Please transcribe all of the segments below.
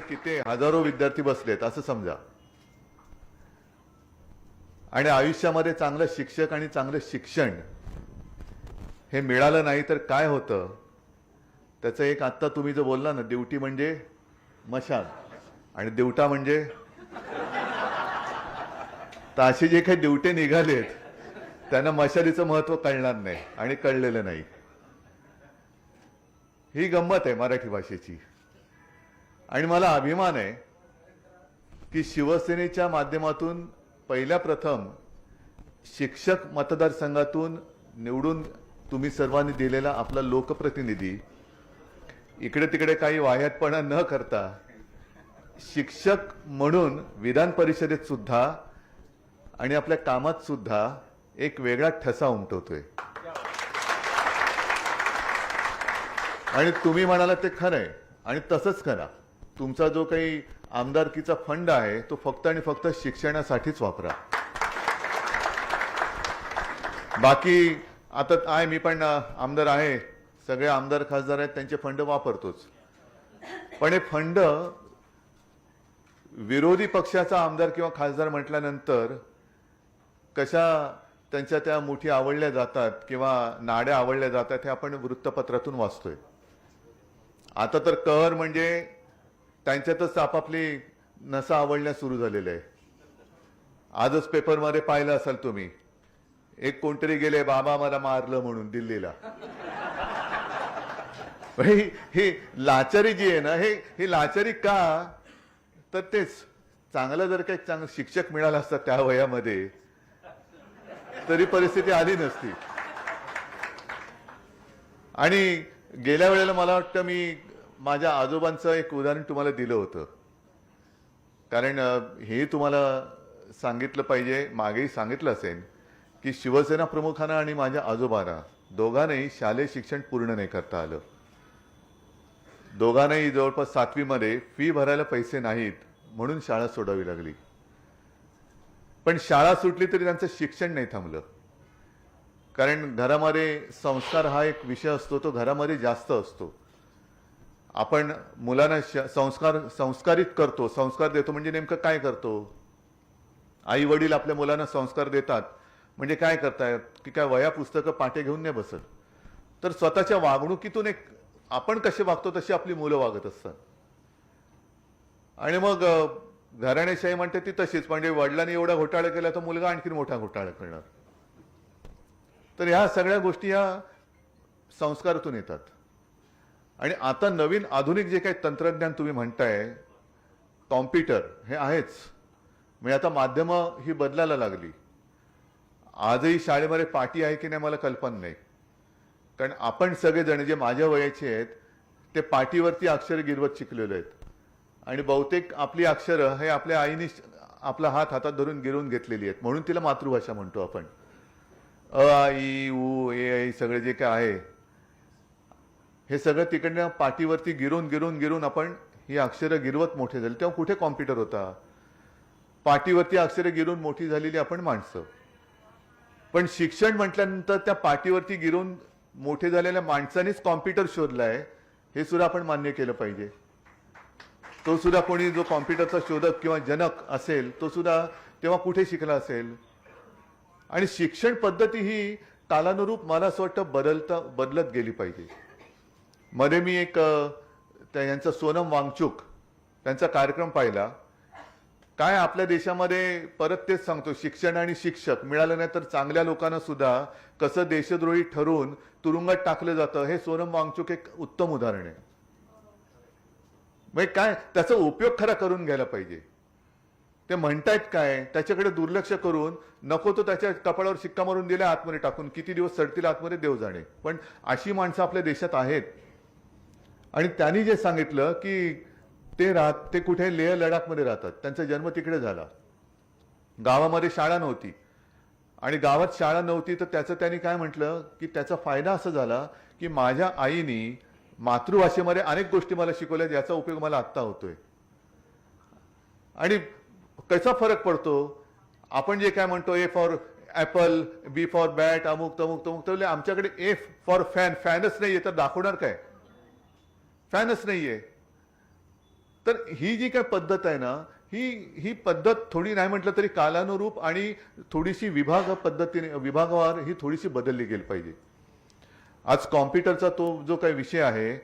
किती हजारो विद्यार्थी बसलेत असं समजा. आणि आयुष्यामध्ये चांगलं शिक्षक आणि चांगलं शिक्षण हे मिळालं नाही तर काय होतं? त्याचं एक आत्ता तुम्ही जो बोलला ना देवटी म्हणजे मशाल आणि दिवटा म्हणजे तर असे जे काही देवटे निघालेत त्यांना मशालीचं महत्त्व कळणार नाही आणि कळलेलं नाही. ही गंमत आहे मराठी भाषेची. आणि मला अभिमान आहे की शिवसेनेच्या माध्यमातून पहिल्या प्रथम शिक्षक मतदारसंघातून निवडून तुम्ही सर्वांनी दिलेला आपला लोकप्रतिनिधी. इकडे तिकडे काही वाह्यातपणा न करता शिक्षक म्हणून विधान परिषदेत सुद्धा आणि आपल्या कामात सुद्धा एक वेगळा ठसा उमटवतोय. आणि तुम्ही म्हणाला ते खरं आहे आणि तसंच करा. तुमचा जो काही आमदारकीचा फंड आहे तो फक्त आणि फक्त शिक्षणासाठीच वापरा. बाकी आता आहे मी पण आमदार आहे. सगळे आमदार खासदार आहेत त्यांचे फंड वापरतोच. पण हे फंड विरोधी पक्षाचा आमदार किंवा खासदार म्हटल्यानंतर कशा त्यांच्या त्या मुठी आवडल्या जातात किंवा नाड्या आवडल्या जातात हे आपण वृत्तपत्रातून वाचतोय. आता तर कहर म्हणजे त्यांच्यातच आपापली नसा आवडण्यास सुरू झालेले आहे आजच पेपरमध्ये पाहिलं असाल तुम्ही एक कोणतरी गेले बाबा मला मारलं म्हणून दिल्लीला. ही ही लाचारी जी आहे ना हे ही लाचारी का? तर तेच चांगलं जर काही चांगलं शिक्षक मिळालं असतं त्या वयामध्ये तरी परिस्थिती आली नसती. आणि गेल्या वेळेला मला वाटतं मी माझ्या आजोबांचं एक उदाहरण तुम्हाला दिलं होतं. कारण हे तुम्हाला सांगितलं पाहिजे मागेही सांगितलं असेल की शिवसेना प्रमुखांना आणि माझ्या आजोबांना दोघांनाही शालेय शिक्षण पूर्ण नाही करता आलं. दोघांनाही जवळपास सातवीमध्ये फी भरायला पैसे नाहीत म्हणून शाळा सोडावी लागली. पण शाळा सुटली तरी त्यांचं शिक्षण नाही थांबलं. कारण घरामध्ये संस्कार हा एक विषय असतो तो घरामध्ये जास्त असतो. आपण मुलांना श- संस्कार संस्कारित करतो. संस्कार देतो म्हणजे नेमकं काय करतो? आई वडील आपल्या मुलांना संस्कार देतात. म्हणजे काय करतायत? की काय वया पुस्तकं पाटे घेऊन नाही बसत? तर स्वतःच्या वागणुकीतून एक आपण कसे वागतो तशी आपली मुलं वागत असतात. आणि मग घराणेशाही म्हणते ती तशीच. म्हणजे वडिलांनी एवढा घोटाळा केला तर मुलगा आणखीन मोठा घोटाळा करणार. तर ह्या सगळ्या गोष्टी ह्या संस्कारातून येतात. आणि आता नवीन आधुनिक जे काही तंत्रज्ञान तुम्ही म्हणताय कॉम्प्युटर हे आहेच. म्हणजे आता माध्यमं ही बदलायला लागली. आजही शाळेमध्ये पाटी आहे की नाही मला कल्पना नाही. कारण आपण सगळेजण जे माझ्या वयाचे आहेत ते पाठीवरती अक्षर गिरवत शिकलेले आहेत. आणि बहुतेक आपली अक्षरं हे आपल्या आईने आपला हात हातात धरून गिरवून घेतलेली आहेत. म्हणून तिला मातृभाषा म्हणतो आपण. अ आई ऊ उ ए आई सगळे जे काय आहे हे सगळं तिकडनं पाठीवरती गिरून गिरून गिरून आपण ही अक्षरं गिरवत मोठे झाले. तेव्हा कुठे कॉम्प्युटर होता? पाठीवरती अक्षरं गिरून मोठी झालेली आपण माणसं. पण शिक्षण म्हटल्यानंतर त्या पाठीवरती गिरून मोठे झालेल्या माणसानेच कॉम्प्युटर शोधलाय हे सुद्धा आपण मान्य केलं पाहिजे. तो सुद्धा कोणी जो कॉम्प्युटरचा शोधक किंवा जनक असेल तो सुद्धा तेव्हा कुठे शिकला असेल? आणि शिक्षण पद्धती ही कालानुरूप मला असं वाटतं बदलता बदलत गेली पाहिजे. मध्ये मी एक अ, त्या यांचा सोनम वांगचूक त्यांचा कार्यक्रम पाहिला. काय आपल्या देशामध्ये परत तेच सांगतो शिक्षण आणि शिक्षक मिळालं नाही तर चांगल्या लोकांना सुद्धा कसं देशद्रोही ठरवून तुरुंगात टाकलं जातं हे सोनम वांगचूक एक उत्तम उदाहरण आहे. मग काय त्याचा उपयोग खरा करून घ्यायला पाहिजे. ते म्हणतायत काय त्याच्याकडे दुर्लक्ष करून नको तो त्याच्या कपाळावर शिक्का मारून दिला आतमध्ये टाकून किती दिवस सडतील आतमध्ये देव जाणे. पण अशी माणसं आपल्या देशात आहेत आणि त्यांनी जे सांगितलं की ते राहत ते कुठे लेह लडाखमध्ये राहतात. त्यांचा जन्म तिकडे झाला. गावामध्ये शाळा नव्हती. आणि गावात शाळा नव्हती तर त्याचं त्यांनी काय म्हटलं? की त्याचा फायदा असा झाला की माझ्या आईनी मातृभाषेमध्ये अनेक गोष्टी मला शिकवल्या याचा उपयोग मला आत्ता होतोय. आणि कसा फरक पडतो? आपण जे काय म्हणतो A for apple B for bat अमुक तमुक तमुक तर आमच्याकडे ए फॉर फॅन फॅनच नाहीये तर दाखवणार काय? फॅनच आहे तर ही जी काय पद्धत आहे ना ही ही पद्धत थोडी नाही म्हटलं तरी कालानुरूप आणि थोडीशी विभाग पद्धतीने विभागवार ही थोडीशी बदलली गेली पाहिजे. आज कॉम्प्युटरचा तो जो काही विषय आहे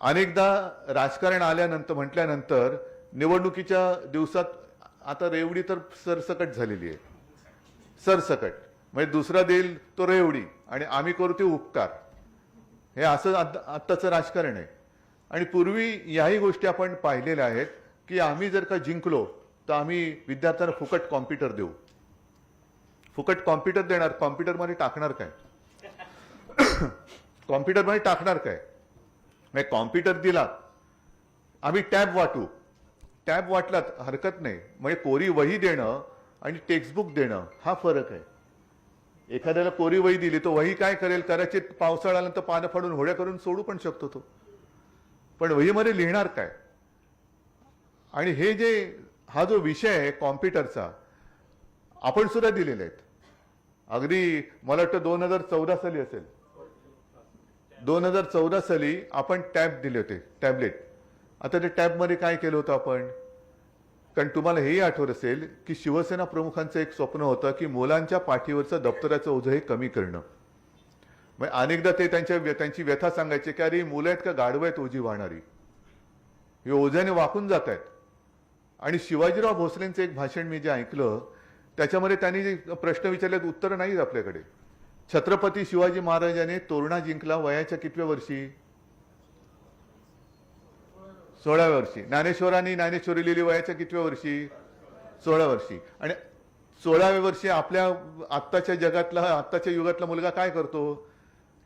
अनेकदा राजकारण आल्यानंतर म्हटल्यानंतर निवडणुकीच्या दिवसात आता रेवडी तर सरसकट झालेली आहे. सरसकट. म्हणजे दुसरा देईल तो रेवडी आणि आम्ही करू ते उपकार. हे असं आत्ताचं राजकारण आहे. आणि पूर्वी याही गोष्टी आपण पाहिलेल्या आहेत की आम्ही जर का जिंकलो तर आम्ही विद्यार्थ्यांना फुकट कॉम्प्युटर देऊ. फुकट कॉम्प्युटर देणार कॉम्प्युटरमध्ये टाकणार काय? कॉम्प्युटरमध्ये टाकणार काय? नाही कॉम्प्युटर दिला आम्ही टॅब वाटू. टॅब वाटलात हरकत नाही. म्हणजे कोरी वही देणं आणि टेक्स्टबुक देणं हा फरक आहे. एखाद्याला कोरी वही दिली तो वही काय करेल? कदाचित पावसाळा आल्यानंतर पानं फाडून होड्या करून सोडू पण शकतो तो. पण वहीमध्ये लिहिणार काय? आणि हे जे हा जो विषय आहे कॉम्प्युटरचा आपण सुद्धा दिलेले आहेत. अगदी मला वाटतं दोन हजार चौदा साली असेल. दोन हजार चौदा साली आपण टॅब दिले होते टॅबलेट. आता त्या टॅबमध्ये काय केलं होतं आपण? कारण तुम्हाला हेही आठवत असेल की शिवसेना प्रमुखांचं एक स्वप्न होतं की मुलांच्या पाठीवरचं दप्तराचं ओझं हे कमी करणं. मग अनेकदा ते त्यांच्या त्यांची व्यथा सांगायचे की अरे मुलं आहेत का? गाढवं आहेत ओझी वाहणारी. हे ओझ्याने वाकून जात आहेत. आणि शिवाजीराव भोसलेंचं एक भाषण मी जे ऐकलं त्याच्यामध्ये त्यांनी जे प्रश्न विचारलेत उत्तर नाहीत आपल्याकडे. छत्रपती शिवाजी महाराजांनी तोरणा जिंकला वयाच्या कितव्या वर्षी? सोळाव्या वर्षी. ज्ञानेश्वरांनी ज्ञानेश्वरी लिहिली वयाच्या कितव्या वर्षी? सोळा वर्षी. आणि सोळाव्या वर्षी आपल्या आत्ताच्या जगातला आत्ताच्या युगातला मुलगा काय करतो?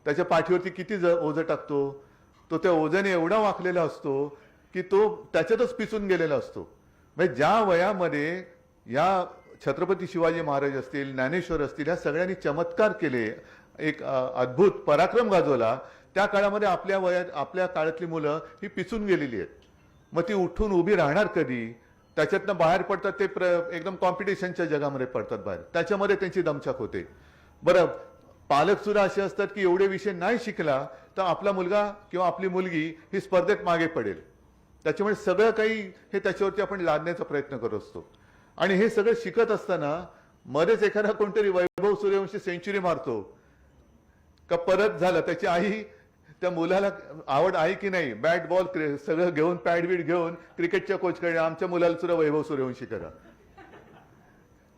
त्याच्या पाठीवरती किती ज ओझं टाकतो? तो त्या ओझ्याने एवढा वाकलेला असतो की तो त्याच्यातच पिचून गेलेला असतो. म्हणजे ज्या वयामध्ये या छत्रपती शिवाजी महाराज असतील ज्ञानेश्वर असतील ह्या सगळ्यांनी चमत्कार केले एक अद्भुत पराक्रम गाजवला त्या काळामध्ये आपल्या वयात आपल्या काळातली मुलं ही पिचून गेलेली आहेत. मग ती उठून उभी राहणार कधी? त्याच्यातनं बाहेर पडतात ते प्र एकदम कॉम्पिटिशनच्या जगामध्ये पडतात बाहेर. त्याच्यामध्ये त्यांची दमछाक होते. बरं पालक सुद्धा असे असतात की एवढे विषय नाही शिकला तर आपला मुलगा किंवा आपली मुलगी ही स्पर्धेत मागे पडेल. त्याच्यामुळे सगळं काही हे त्याच्यावरती आपण लादण्याचा प्रयत्न करत असतो. आणि हे सगळं शिकत असताना मध्येच एखादा कोणतरी वैभव सूर्यवंशी सेंचुरी मारतो. का परत झालं त्याची आई त्या मुलाला आवड आहे की नाही? बॅट बॉल सगळं घेऊन पॅड बीड घेऊन क्रिकेटच्या कोचकडे आमच्या मुलाला सुद्धा वैभव सूर्यवंशी करा.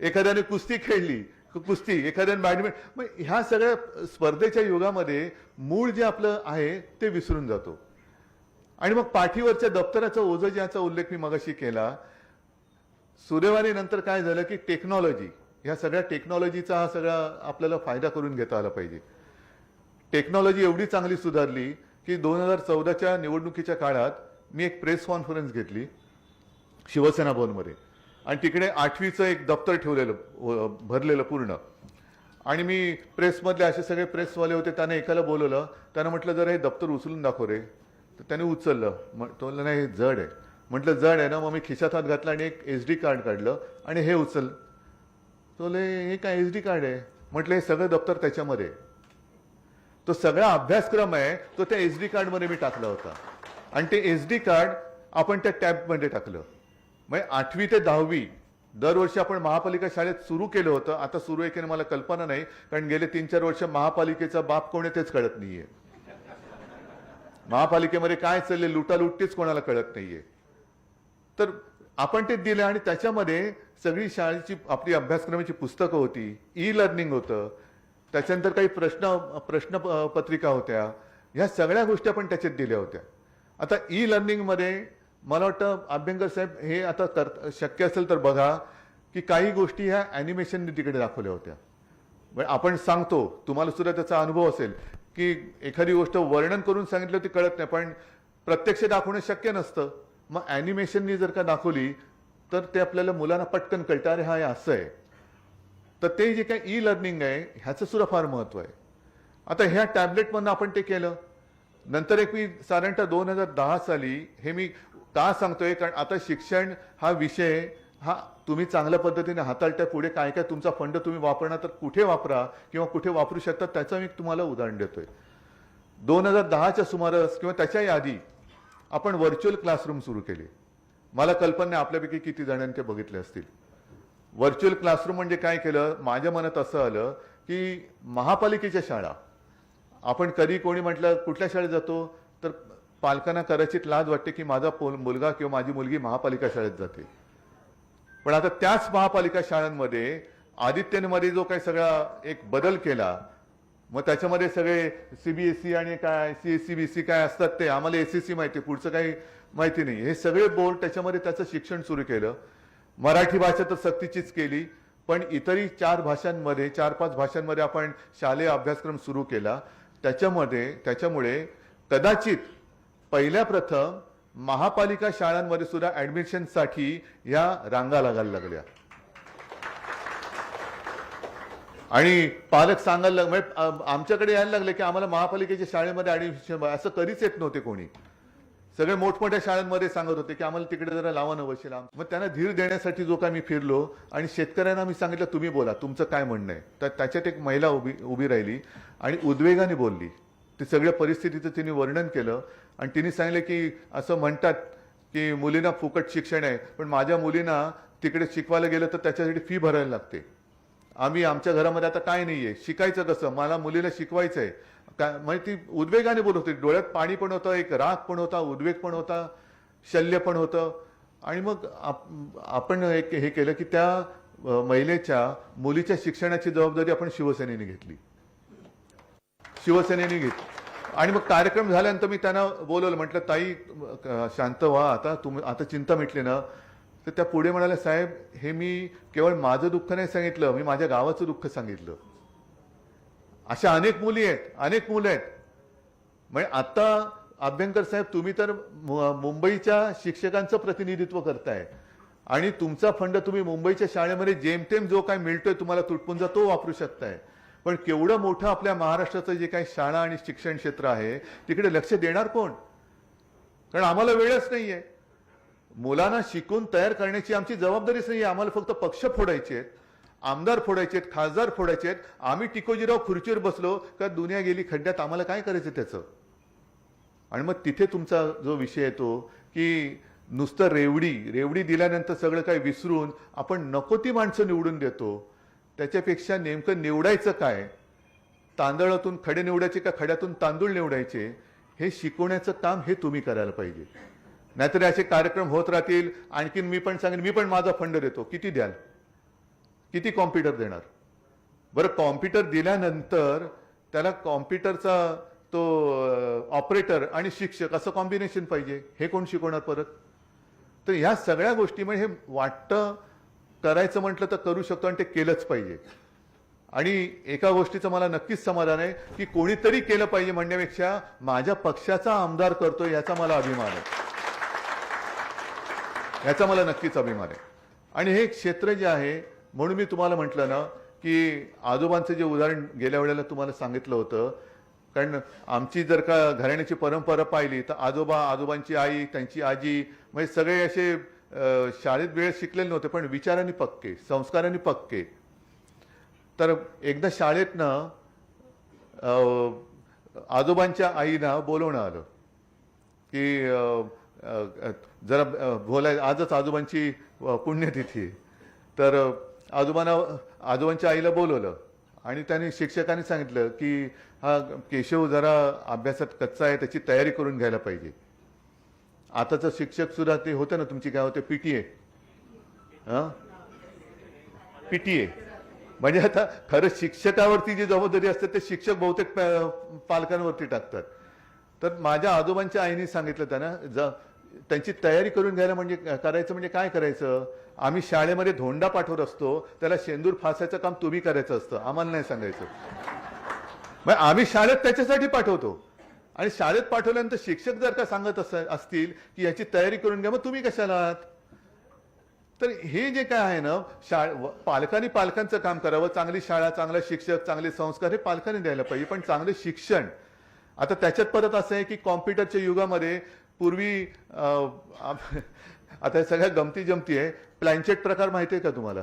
एखाद्याने कुस्ती खेळली कुस्ती एखाद्याने बॅडमिंटन मग ह्या सगळ्या स्पर्धेच्या युगामध्ये मूळ जे आपलं आहे ते विसरून जातो. आणि मग पाठीवरच्या दप्तराचं ओझं ज्याचा उल्लेख मी मगाशी केला सुदैवाने नंतर काय झालं की टेक्नॉलॉजी ह्या सगळ्या टेक्नॉलॉजीचा हा सगळा आपल्याला फायदा करून घेता आला पाहिजे. टेक्नॉलॉजी एवढी चांगली सुधारली की दोन हजार चौदाच्या निवडणुकीच्या काळात मी एक प्रेस कॉन्फरन्स घेतली शिवसेना भवनमध्ये. आणि तिकडे आठवीचं एक दप्तर ठेवलेलं भरलेलं पूर्ण. आणि मी प्रेसमधले असे सगळे प्रेसवाले होते त्याने एकाला बोलवलं. त्यानं म्हटलं जरा हे दप्तर उचलून दाखव रे. तर त्याने उचललं. मग तो नाही हे जड आहे. म्हटलं जड आहे ना. मग मी खिशात हात घातला आणि एक एच डी कार्ड काढलं आणि हे उचल. तो बोलले, हे काय एच डी कार्ड आहे? म्हटलं हे सगळं दप्तर त्याच्यामध्ये आहे. तो सगळा अभ्यासक्रम आहे तो त्या एच डी कार्डमध्ये मी टाकला होता. आणि ते एच डी कार्ड आपण त्या टॅबमध्ये टाकलं. म्हणजे आठवी ते दहावी दरवर्षी आपण महापालिका शाळेत सुरू केलं होतं. आता सुरू आहे की मला कल्पना नाही कारण गेले तीन चार वर्ष महापालिकेचा बाप कोण आहे तेच कळत नाहीये. महापालिकेमध्ये काय चालले लुटालुटीच कोणाला कळत नाहीये. तर आपण ते दिले आणि त्याच्यामध्ये सगळी शाळेची आपली अभ्यासक्रमाची पुस्तकं होती ई लर्निंग होतं त्याच्यानंतर काही प्रश्न प्रश्न पत्रिका होत्या ह्या सगळ्या गोष्टी आपण त्याच्यात दिल्या होत्या. आता ई लर्निंगमध्ये मला वाटतं अभ्यंकर साहेब हे आता कर शक्य असेल तर बघा की काही गोष्टी ह्या ॲनिमेशनने तिकडे दाखवल्या होत्या. म्हणजे आपण सांगतो तुम्हाला सुद्धा त्याचा अनुभव असेल की एखादी गोष्ट वर्णन करून सांगितलं ती कळत नाही पण प्रत्यक्ष दाखवणं शक्य नसतं. मग ॲनिमेशननी जर का दाखवली तर ते आपल्याला मुलांना पटकन कळतं अरे हा हे असं आहे. तर ते जे काही ई लर्निंग आहे ह्याचं सुद्धा फार महत्त्व आहे. आता ह्या टॅबलेटमधनं आपण ते केलं. नंतर एक मी साधारणतः दोन हजार दहा साली हे मी का सांगतोय? कारण आता शिक्षण हा विषय हा तुम्ही चांगल्या पद्धतीने हाताळत्या पुढे काय काय तुमचा फंड तुम्ही वापरणार तर कुठे वापरा किंवा कुठे वापरू शकता त्याचं मी तुम्हाला उदाहरण देतोय. दोन हजार दहाच्या सुमारास किंवा त्याच्याही आधी आपण व्हर्च्युअल क्लासरूम सुरू केले. मला कल्पना आपल्यापैकी किती जणांनी ते बघितले असतील. व्हर्च्युअल क्लासरूम म्हणजे काय केलं? माझ्या मनात असं आलं की महापालिकेच्या शाळा. आपण कधी कोणी म्हटलं कुठल्या शाळेत जातो? तर पालकांना कदाचित लाज वाटते की माझा पोल- मुलगा किंवा माझी मुलगी महापालिका शाळेत जाते. पण आता त्याच महापालिका शाळांमध्ये आदित्यनमध्ये जो काही सगळा एक बदल केला मग त्याच्यामध्ये सगळे सीबीएसई आणि काय C S C B C काय असतात ते आम्हाला एस एस सी माहिती आहे, पुढचं काही माहिती नाही. हे सगळे बोर्ड त्याच्यामध्ये त्याचं शिक्षण सुरू केलं. मराठी भाषा तर सक्तीचीच केली पण इतरही चार भाषांमध्ये चार पाच भाषांमध्ये आपण शालेय अभ्यासक्रम सुरू केला. त्याच्यामध्ये त्याच्यामुळे कदाचित पहिल्या प्रथम महापालिका शाळांमध्ये सुद्धा ऍडमिशनसाठी या रांगा लागायला लागल्या. आणि पालक सांगायला लाग- म्हणजे आमच्याकडे यायला लागले की आम्हाला महापालिकेच्या शाळेमध्ये ऍडमिशन असं कधीच येत नव्हते कोणी. सगळे मोठमोठ्या शाळांमध्ये सांगत होते की आम्हाला तिकडे जरा लावा नवं वशील मग त्यांना धीर देण्यासाठी जो काय मी फिरलो आणि शेतकऱ्यांना मी सांगितलं तुम्ही बोला तुमचं काय म्हणणं आहे? तर त्याच्यात एक महिला उभी उभी राहिली आणि उद्वेगाने बोलली. ते सगळ्या परिस्थितीचं तिने वर्णन केलं. आणि तिने सांगितलं की असं म्हणतात की मुलींना फुकट शिक्षण आहे पण माझ्या मुलींना तिकडे शिकवायला गेलं तर त्याच्यासाठी फी भरायला लागते. आम्ही आमच्या घरामध्ये आता काय नाही आहे शिकायचं कसं? मला मुलीला शिकवायचं आहे काय म्हणजे ती उद्वेगाने बोलत होती. डोळ्यात पाणी पण होतं एक राग पण होता उद्वेग पण होता शल्य पण होतं. आणि मग आप- आपण एक हे केलं की त्या महिलेच्या मुलीच्या शिक्षणाची जबाबदारी आपण शिवसेनेने घेतली. शिवसेनेने घेतली. आणि मग कार्यक्रम झाल्यानंतर मी त्यांना बोलवलं म्हटलं ताई शांत व्हा आता तुम्ही आता चिंता मिटली ना. तर त्या पुढे म्हणाल्या साहेब हे मी केवळ माझं दुःख नाही सांगितलं मी माझ्या गावाचं दुःख सांगितलं. अशा अनेक मुली आहेत अनेक मुलं आहेत. म्हणजे आता अभ्यंकर साहेब तुम्ही तर मु- मुंबईच्या शिक्षकांचं प्रतिनिधित्व करताय. आणि तुमचा फंड तुम्ही मुंबईच्या शाळेमध्ये जेमतेम जो काय मिळतोय तुम्हाला तुटपुंजा तो वापरू शकताय. पण केवढं मोठं आपल्या महाराष्ट्राचं जे काही शाळा आणि शिक्षण क्षेत्र आहे तिकडे लक्ष देणार कोण? कारण आम्हाला वेळच नाही आहे मुलांना शिकून तयार करण्याची आमची जबाबदारीच नाही आहे आम्हाला फक्त पक्ष फोडायचे आहेत आमदार फोडायचे आहेत खासदार फोडायचे आहेत. आम्ही टिकोजीराव खुर्चीवर बसलो का दुनिया गेली खड्ड्यात आम्हाला काय करायचं त्याचं? आणि मग तिथे तुमचा जो विषय येतो की नुसतं रेवडी रेवडी दिल्यानंतर सगळं काही विसरून आपण नको ती माणसं निवडून देतो. त्याच्यापेक्षा नेमकं निवडायचं काय? तांदळातून खडे निवडायचे का खड्यातून तांदूळ निवडायचे? हे शिकवण्याचं काम हे तुम्ही करायला पाहिजे. नाहीतर असे कार्यक्रम होत राहतील. आणखीन मी पण सांगेन मी पण माझा फंड देतो. किती द्याल? किती कॉम्प्युटर देणार? बरं कॉम्प्युटर दिल्यानंतर त्याला कॉम्प्युटरचा तो ऑपरेटर आणि शिक्षक असं कॉम्बिनेशन पाहिजे. हे कोण शिकवणार परत? तर ह्या सगळ्या गोष्टी म्हणजे हे वाटतं करायचं म्हटलं तर करू शकतो आणि ते केलंच पाहिजे. आणि एका गोष्टीचं मला नक्कीच समाधान आहे की कोणीतरी केलं पाहिजे म्हणण्यापेक्षा माझ्या पक्षाचा आमदार करतोय याचा मला अभिमान आहे. याचा मला नक्कीच अभिमान आहे. आणि हे क्षेत्र जे आहे म्हणून मी तुम्हाला म्हटलं ना की आजोबांचं जे उदाहरण गेल्या वेळेला तुम्हाला सांगितलं होतं कारण आमची जर का घराण्याची परंपरा पाहिली तर आजोबा आजोबांची आई त्यांची आजी म्हणजे सगळे असे शाळेत वेळ शिकलेले नव्हते पण विचारांनी पक्के संस्कारांनी पक्के. तर एकदा शाळेतनं अ, आजोबांच्या आईना बोलवणं आलं. की जरा बोलाय आजच आजोबांची पुण्यतिथी तर आजोबांना आजोबांच्या आईला बोलवलं. आणि त्यांनी शिक्षकांनी सांगितलं की हा केशव जरा अभ्यासात कच्चा आहे त्याची तयारी करून घ्यायला पाहिजे. आताचं शिक्षक सुद्धा ते होतं ना तुमची काय होते पीटीए पीटीए म्हणजे आता खरं शिक्षकावरती जी जबाबदारी असते ते शिक्षक बहुतेक पालकांवरती टाकतात. तर माझ्या आजोबांच्या आईने सांगितलं त्यांना ज त्यांची तयारी करून घ्यायला म्हणजे करायचं म्हणजे काय करायचं? आम्ही शाळेमध्ये धोंडा पाठवत असतो त्याला शेंदूर फासायचं काम तुम्ही करायचं असतं आम्हाला नाही सांगायचं. मग आम्ही शाळेत त्याच्यासाठी पाठवतो. आणि शाळेत पाठवल्यानंतर शिक्षक जर का सांगत अस- असतील की याची तयारी करून घ्या मग तुम्ही कशाला आहात? तर हे जे काय आहे ना शाळा पालकांनी पालकांचं काम करावं. चांगली शाळा चांगला शिक्षक चांगले संस्कार हे पालकांनी द्यायला पाहिजे. पण चांगले शिक्षण. आता त्याच्यात परत असं आहे की कॉम्प्युटरच्या युगामध्ये पूर्वी आता सगळ्या गमती जमती आहे. प्लॅनचेट प्रकार माहिती आहे का तुम्हाला?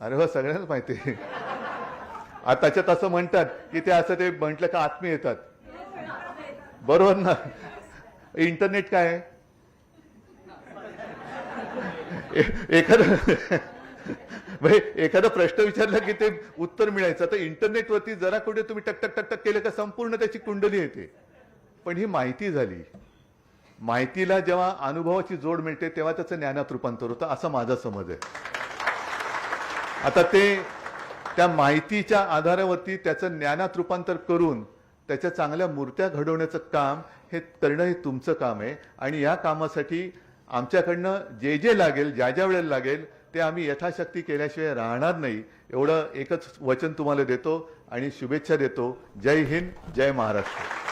अरे हो सगळ्यांनाच माहिती आहे. आता त्याच्यात असं म्हणतात की ते असं ते म्हटलं का आत्मी येतात. बरोबर ना? इंटरनेट काय आहे? एखादं एखादा प्रश्न विचारला की ते उत्तर मिळायचं. तर इंटरनेटवरती जरा कुठे तुम्ही टकटक टकटक केलं का संपूर्ण त्याची कुंडली येते पण ही माहिती झाली. माहितीला जेव्हा अनुभवाची जोड मिळते तेव्हा त्याचं ज्ञानात रूपांतर होतं. असा माझा समज आहे. आता ते त्या माहितीच्या आधारावरती त्याचं ज्ञानात रूपांतर करून त्याच्या चांगल्या मूर्त्या घडवण्याचं काम हे करणं हे तुमचं काम आहे. आणि या कामासाठी आमच्याकडनं जे जे लागेल ज्या ज्या वेळेला लागेल ते आम्ही यथाशक्ती केल्याशिवाय राहणार नाही. एवढं एकच वचन तुम्हाला देतो आणि शुभेच्छा देतो. जय हिंद जय महाराष्ट्र.